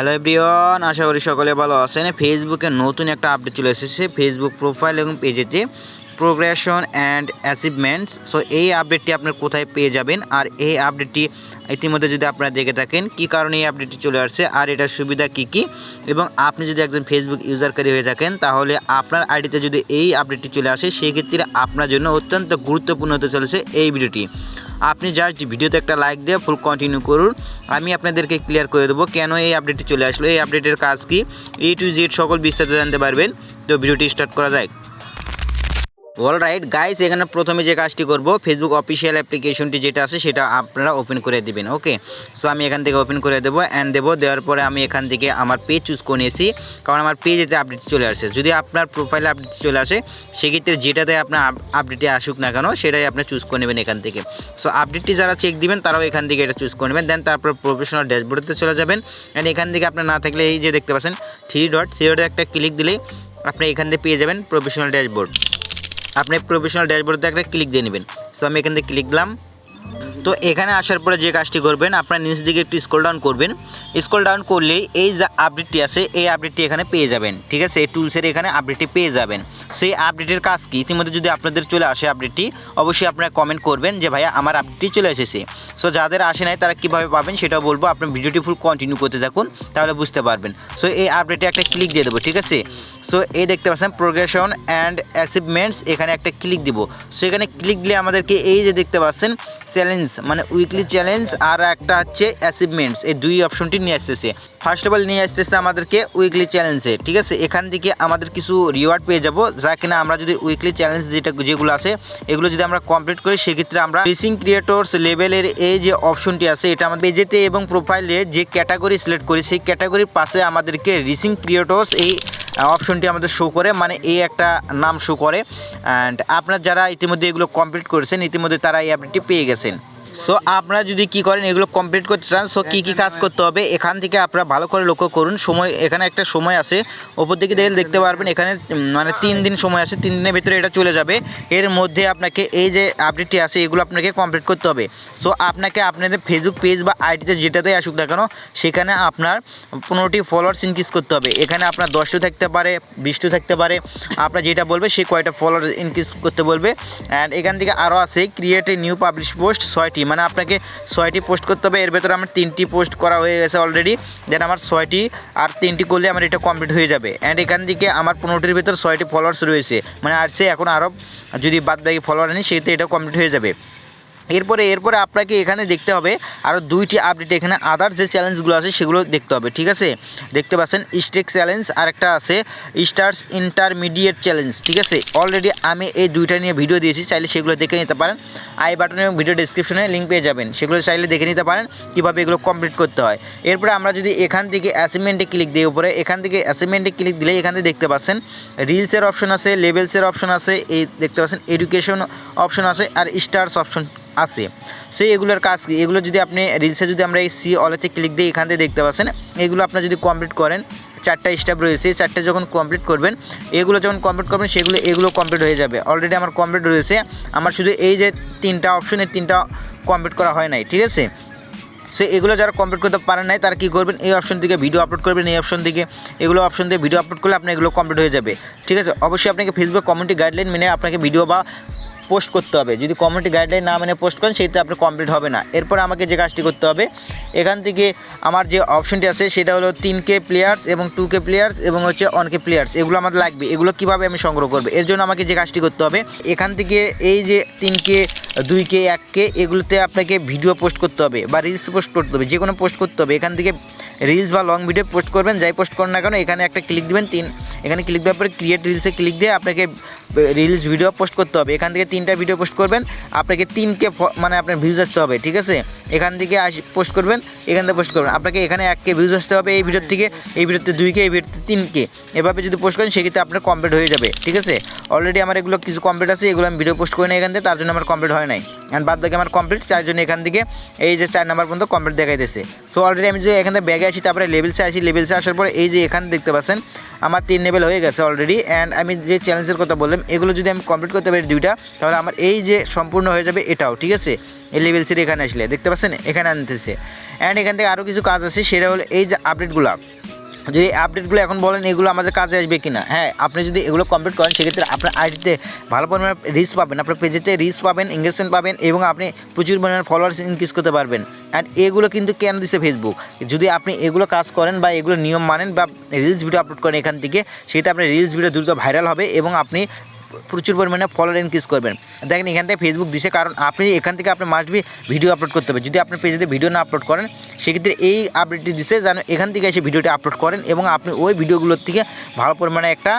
Hello everyone আশা করি সকলে ভালো আছেন। ফেসবুকে নতুন একটা আপডেট চলে এসেছে। ফেসবুক প্রোফাইল এবং পেজেতে প্রোগ্রেশন অ্যান্ড অ্যাচিভমেন্টস সো এই আপডেটটি আপনার কোথায় পেয়ে যাবেন? আর এই আপডেটটি ইতিমধ্যে যদি আপনারা দেখে থাকেন, কি কারণে এই আপডেটটি চলে আসছে? আর এটার সুবিধা কি কি? এবং আপনি যদি একজন ফেসবুক ইউজারকারী হয়ে থাকেন, তাহলে আপনার আইডিতে যদি এই আপডেটটি চলে আসে, সেক্ষেত্রে আপনার জন্য অত্যন্ত গুরুত্বপূর্ণ হতে চলেছে এই ভিডিওটি আপনি জাস্ট ভিডিওতে একটা লাইক দিয়ে ফুল কন্টিনিউ করুন। আমি আপনাদেরকে ক্লিয়ার করে দেবো কেন এই আপডেটটি চলে আসলো। এই আপডেটের কাজ কি? এ টু জেড সকল বিস্তারিত জানতে পারবেন। তো ভিডিওটি স্টার্ট করা যায় অল রাইট গাইস এখানে প্রথমে যে কাজটি করব ফেসবুক অফিসিয়াল অ্যাপ্লিকেশনটি যেটা আছে, সেটা আপনারা ওপেন করে দিবেন ওকে সো আমি এখান থেকে ওপেন করে দেবো অ্যান্ড দেবো, দেওয়ার পরে আমি এখান থেকে আমার পেজ চুজ করে নিয়েছি, কারণ আমার পেজেতে আপডেট চলে আসে যদি আপনার প্রোফাইলে আপডেট চলে আসে, সেক্ষেত্রে যেটাতে আপনার আপডেটে আসুক না কেন, সেটাই আপনি চুজ করে নেবেন এখান থেকে। সো আপডেটটি যারা চেক দিবেন, তারাও এখান থেকে এটা চুজ করে নেবেন দেন তারপর প্রফেশনাল ড্যাশবোর্ডে চলে যাবেন। অ্যান্ড এখান থেকে আপনার না থাকলে, এই যে দেখতে পাচ্ছেন থ্রি ডট থ্রি ডটে একটা ক্লিক দিলেই আপনি এখান থেকে পেয়ে যাবেন প্রফেশনাল ড্যাশবোর্ড আপনি প্রফেশনাল ড্যাশবোর্ডে একটা ক্লিক দিয়ে নেবেন। সো আমি এখান থেকে ক্লিক দিলাম। তো এখানে আসার পরে যে কাজটি করবেন, আপনার নিচের দিকে একটু স্কোল ডাউন করবেন। স্কোল ডাউন করলেই এই যে আপডেটটি আছে, এই আপডেটটি এখানে পেয়ে যাবেন। ঠিক আছে? এই টুলসের এখানে আপডেটটি পেয়ে যাবেন। সেই আপডেটের কাজ কি? ইতিমধ্যে যদি আপনাদের চলে আসে আপডেটটি অবশ্যই আপনারা কমেন্ট করবেন যে, ভাইয়া, আমার আপডেটটি চলে এসেছে। সো যাদের আসে নাই, তারা কীভাবে পাবেন সেটাও বলব। আপনি ভিডিওটি ফুল কন্টিনিউ করতে থাকুন, তাহলে বুঝতে পারবেন। সো এই আপডেটে একটা ক্লিক দিয়ে দেবো, ঠিক আছে? সো এই দেখতে পাচ্ছেন প্রোগ্রেশন অ্যান্ড অ্যাচিভমেন্টস এখানে একটা ক্লিক দিব। সো এখানে ক্লিক দিলে আমাদেরকে এই যে দেখতে পাচ্ছেন চ্যালেঞ্জ মানে উইকলি চ্যালেঞ্জ আর একটা হচ্ছে অ্যাচিভমেন্টস এই দুই অপশনটি নিয়ে আসতেছে। ফার্স্ট অফ অল নিয়ে আসতেছে আমাদেরকে উইকলি চ্যালেঞ্জে ঠিক আছে? এখান থেকে আমাদের কিছু রিওয়ার্ড পেয়ে যাব যা কিনা আমরা যদি উইকলি চ্যালেঞ্জ যেটা যেগুলো আছে, এগুলো যদি আমরা কমপ্লিট করি, সেক্ষেত্রে আমরা রিসিং ক্রিয়েটর্স লেভেলের এই যে অপশনটি আছে, এটা আমাদের পেজেতে এবং প্রোফাইলে যে ক্যাটাগরি সিলেক্ট করি, সেই ক্যাটাগরির পাশে আমাদেরকে রিসিং ক্রিয়েটর্স এই অপশনটি আমাদের শো করে মানে এই একটা নাম শো করে। অ্যান্ড আপনার যারা ইতিমধ্যে এগুলো কমপ্লিট করেছেন, ইতিমধ্যে তারা এই আপডেটটি পেয়ে গেছেন। সো আপনারা যদি কি করেন, এগুলো কমপ্লিট করতে চান সো কী কী কাজ করতে হবে, এখান থেকে আপনারা ভালো করে লক্ষ্য করুন। সময়, এখানে একটা সময় আছে। ওপর দিকে দেখে দেখতে পারবেন, এখানে মানে তিন দিন সময় আছে, তিন দিনের ভিতরে এটা চলে যাবে। এর মধ্যে আপনাকে এই যে আপডেটটি আছে, এগুলো আপনাকে কমপ্লিট করতে হবে। সো আপনাকে আপনাদের ফেসবুক পেজ বা আইডিতে যেটাতেই আসুক না কেন, সেখানে আপনার পনেরোটি ফলোয়ার্স ইনক্রিজ করতে হবে। এখানে আপনার দশটো থাকতে পারে বিশটো থাকতে পারে। আপনার যেটা বলবে, সে কয়টা ফলোয়ার ইনক্রিজ করতে বলবে। অ্যান্ড এখান থেকে আরও আছে create a new publish post ছয়টি। মানে আপনাকে ছয়টি পোস্ট করতে হবে। এর ভেতরে আমার তিনটি পোস্ট করা হয়ে গেছে অলরেডি দেন আমার ছয়টি আর তিনটি করলে আমার এটা কমপ্লিট হয়ে যাবে। অ্যান্ড এখান থেকে আমার পনেরোটির ভেতর ছয়টি ফলোয়ার্স রয়েছে। মানে আর সে এখন আরও যদি বাদ বাকি ফলোয়ার আনি সেক্ষেত্রে এটা কমপ্লিট হয়ে যাবে। এরপরে এরপরে আপনাকে এখানে দেখতে হবে আরও দুইটি আপডেট এখানে আদার যে চ্যালেঞ্জগুলো আছে সেগুলো দেখতে হবে, ঠিক আছে? দেখতে পাচ্ছেন স্টেক চ্যালেঞ্জ আর একটা আছে স্টার্স ইন্টারমিডিয়েট চ্যালেঞ্জ ঠিক আছে? অলরেডি আমি এই দুইটা নিয়ে ভিডিও দিয়েছি, চাইলে সেগুলো দেখে নিতে পারেন। আই বাটনে এবং ভিডিও ডিসক্রিপশনে লিঙ্ক পেয়ে যাবেন, সেগুলো চাইলে দেখে নিতে পারেন কীভাবে এগুলো কমপ্লিট করতে হয়। এরপরে আমরা যদি এখান থেকে অ্যাসাইনমেন্টে ক্লিক দিই, উপরে এখান থেকে অ্যাসাইনমেন্টে ক্লিক দিলে এখান থেকে দেখতে পাচ্ছেন রিলসের অপশন আছে লেভেলসের অপশন আছে, এই দেখতে পাচ্ছেন এডুকেশন অপশন আছে আর স্টার্স অপশন আছে। সেই এগুলোর কাজ কি? এগুলো যদি আপনি রিলসে যদি আমরা এই সি অলেতে ক্লিক দিই এখান থেকে দেখতে পাচ্ছেন, এগুলো আপনার যদি কমপ্লিট করেন, চারটা স্টেপ রয়েছে। এই চারটে যখন কমপ্লিট করবেন, এগুলো যখন কমপ্লিট করবেন, সেগুলো, এগুলো কমপ্লিট হয়ে যাবে। অলরেডি আমার কমপ্লিট রয়েছে। আমার শুধু এই যে তিনটা অপশনের তিনটা কমপ্লিট করা হয় নাই, ঠিক আছে? সো, এগুলো যারা কমপ্লিট করতে পারেন নাই, তারা কী করবেন? এই অপশন থেকে ভিডিও আপলোড করবেন, এই অপশন থেকে। এগুলো অপশন দিয়ে ভিডিও আপলোড করলে আপনার এগুলো কমপ্লিট হয়ে যাবে, ঠিক আছে? অবশ্যই আপনাকে ফেসবুক কমিউনিটি গাইডলাইন মেনে আপনাকে ভিডিও বা পোস্ট করতে হবে। যদি কমিউনিটি গাইডলাইন না মেনে পোস্ট করেন সেইতে আপনার কমপ্লিট হবে না। এরপর আমাকে যে কাজটি করতে হবে, এখান থেকে আমার যে অপশনটি আছে, সেটা হলো তিন কে প্লেয়ার্স এবং টু কে প্লেয়ার্স এবং হচ্ছে ওয়ান কে প্লেয়ার্স এগুলো আমার লাগবে। এগুলো কীভাবে আমি সংগ্রহ করব? এর জন্য আমাকে যে কাজটি করতে হবে, এখান থেকে এই যে তিন কে দুই কে এক কে এগুলোতে আপনাকে ভিডিও পোস্ট করতে হবে বা রিলস পোস্ট করতে হবে। যে কোনো পোস্ট করতে হবে। এখান থেকে রিলস বা লং ভিডিও পোস্ট করবেন, যাই পোস্ট করেন না কেন, এখানে একটা ক্লিক দিবেন, তিন, এখানে ক্লিক দেওয়ার পরে ক্রিয়েট রিলসে ক্লিক দিয়ে আপনাকে রিলস ভিডিও পোস্ট করতে হবে। এখান থেকে তিনটা ভিডিও পোস্ট করবেন, আপনাকে তিনকে মানে আপনার ভিউজ আসতে হবে, ঠিক আছে? এখান থেকে আসি পোস্ট করবেন, এখান থেকে পোস্ট করবেন। আপনাকে এখানে এককে ভিউজ আসতে হবে এই ভিডিওর থেকে, এই ভিডিওতে দুইকে এই ভিডিওতে তিনকে এভাবে যদি পোস্ট করেন, সেক্ষেত্রে আপনার কমপ্লিট হয়ে যাবে, ঠিক আছে? অলরেডি আমার এগুলো কিছু কমপ্লিট আছে, এগুলো আমি ভিডিও পোস্ট করে না এখান থেকে, তার জন্য আমার কমপ্লিট হয় নাই। অ্যান্ড বাদ বাকি আমার কমপ্লিট তার জন্য এখান থেকে এই যে চার নাম্বার পর্যন্ত কমপ্লিট দেখাইতেছে। সো অলরেডি আমি যদি এখান থেকে ব্যাগে আসি তারপরে লেভেলসে আসি লেভেলসে আসার পরে এই যে এখানে দেখতে পাচ্ছেন, আমার তিন লেভেল হয়ে গেছে অলরেডি অ্যান্ড আমি যে চ্যালেঞ্জের কথা বললাম, এগুলো যদি আমি কমপ্লিট করতে পারি দুইটা, তাহলে আমার এই যে সম্পূর্ণ হয়ে যাবে এটাও, ঠিক আছে? এই লেভেল সির এখানে আসলে, দেখতে পাচ্ছেন? এখানে আনতেছে। অ্যান্ড এখান থেকে আরও কিছু কাজ আছে, সেটা হলো এই যে আপডেটগুলো যদি আপডেটগুলো এখন বলেন, এগুলো আমাদের কাজে আসবে কিনা? হ্যাঁ আপনি যদি এগুলো কমপ্লিট করেন, সেক্ষেত্রে আপনার আইডিতে ভালো পরিমাণে রিচ পাবেন। আপনার পেজেতে রিচ পাবেন এঙ্গেজমেন্ট পাবেন এবং আপনি প্রচুর পরিমাণে ফলোয়ার্স ইনক্রিজ করতে পারবেন। অ্যান্ড এগুলো কিন্তু কেন দিছে ফেসবুক যদি আপনি এগুলো কাজ করেন বা এগুলো নিয়ম মানেন বা রিলস ভিডিও আপলোড করেন এখান থেকে, সেটা আপনার রিলস ভিডিও দ্রুত ভাইরাল হবে এবং আপনি প্রচুর পরিমাণে ফলোয়ার ইনক্রিজ করবেন। দেখেন এখান থেকে ফেসবুক দিছে, কারণ আপনি এখান থেকে আপনি মাস্ট বি ভিডিও আপলোড করতে হবে। যদি আপনি পেজেতে ভিডিও না আপলোড করেন, সেক্ষেত্রে এই আপডেটটি দিছে যেন এখান থেকে এসে ভিডিওটি আপলোড করেন এবং আপনি ওই ভিডিওগুলোর থেকে ভালো পরিমাণে একটা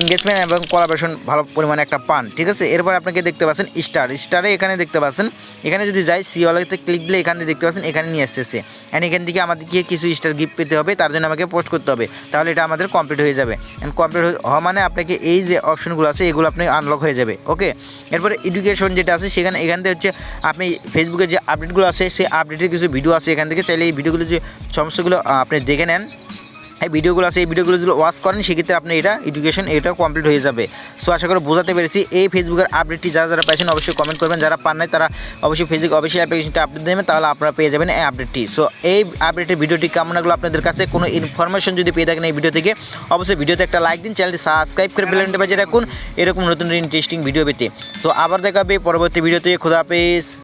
এঙ্গেজমেন্ট এবং কোলাবোরেশন ভালো পরিমাণে একটা পান। ঠিক আছে? এরপর আপনাকে দেখতে পাচ্ছেন স্টার স্টারে এখানে দেখতে পাচ্ছেন, এখানে যদি যাই সিওয়ালাতে ক্লিক দিলে এখানে দেখতে পাচ্ছেন, এখানে নিয়ে আসতেছে। অ্যান্ড এখান থেকে আমাদেরকে কিছু স্টার গিফট পেতে হবে, তার জন্য আমাকে পোস্ট করতে হবে। তাহলে এটা আমাদের কমপ্লিট হয়ে যাবে। অ্যান্ড কমপ্লিট হওয়া মানে আপনাকে এই যে অপশনগুলো আছে, এগুলো আপনি আনলক হয়ে যাবে ওকে এরপরে এডুকেশন যেটা আছে, সেখানে এখান থেকে হচ্ছে আপনি ফেসবুকে যে আপডেটগুলো আছে, সেই আপডেটের কিছু ভিডিও আছে, এখান থেকে চাইলে এই ভিডিওগুলো যে সমস্যাগুলো আপনি দেখে নেন। এই ভিডিওগুলো আছে, এই ভিডিওগুলো যদি ওয়াচ করেন, সেক্ষেত্রে আপনি এটা এডুকেশন এটা কমপ্লিট হয়ে যাবে। সো আশা করি বোঝাতে পেরেছি। এই ফেসবুকের আপডেটটি যারা যারা পাইছেন, অবশ্যই কমেন্ট করবেন। যারা পান নাই, তারা অবশ্যই ফেসবুক অবশ্যই অ্যাপ্লিকেশনটা আপডেট দেবেন, তাহলে আপনারা পেয়ে যাবেন এই আপডেটটি সো এই আপডেটের ভিডিওটি কেমন লাগল আপনাদের কাছে? কোনো ইনফরমেশন যদি পেয়ে থাকেন এই ভিডিও থেকে, অবশ্যই ভিডিওতে একটা লাইক দিন চ্যানেলটি সাবস্ক্রাইব করে বেলনটা বাজিয়ে রাখুন। এরকম নতুন ইন্টারেস্টিং ভিডিও পেতে। সো আবার দেখাবে পরবর্তী ভিডিওতে খোদা হাফেজ।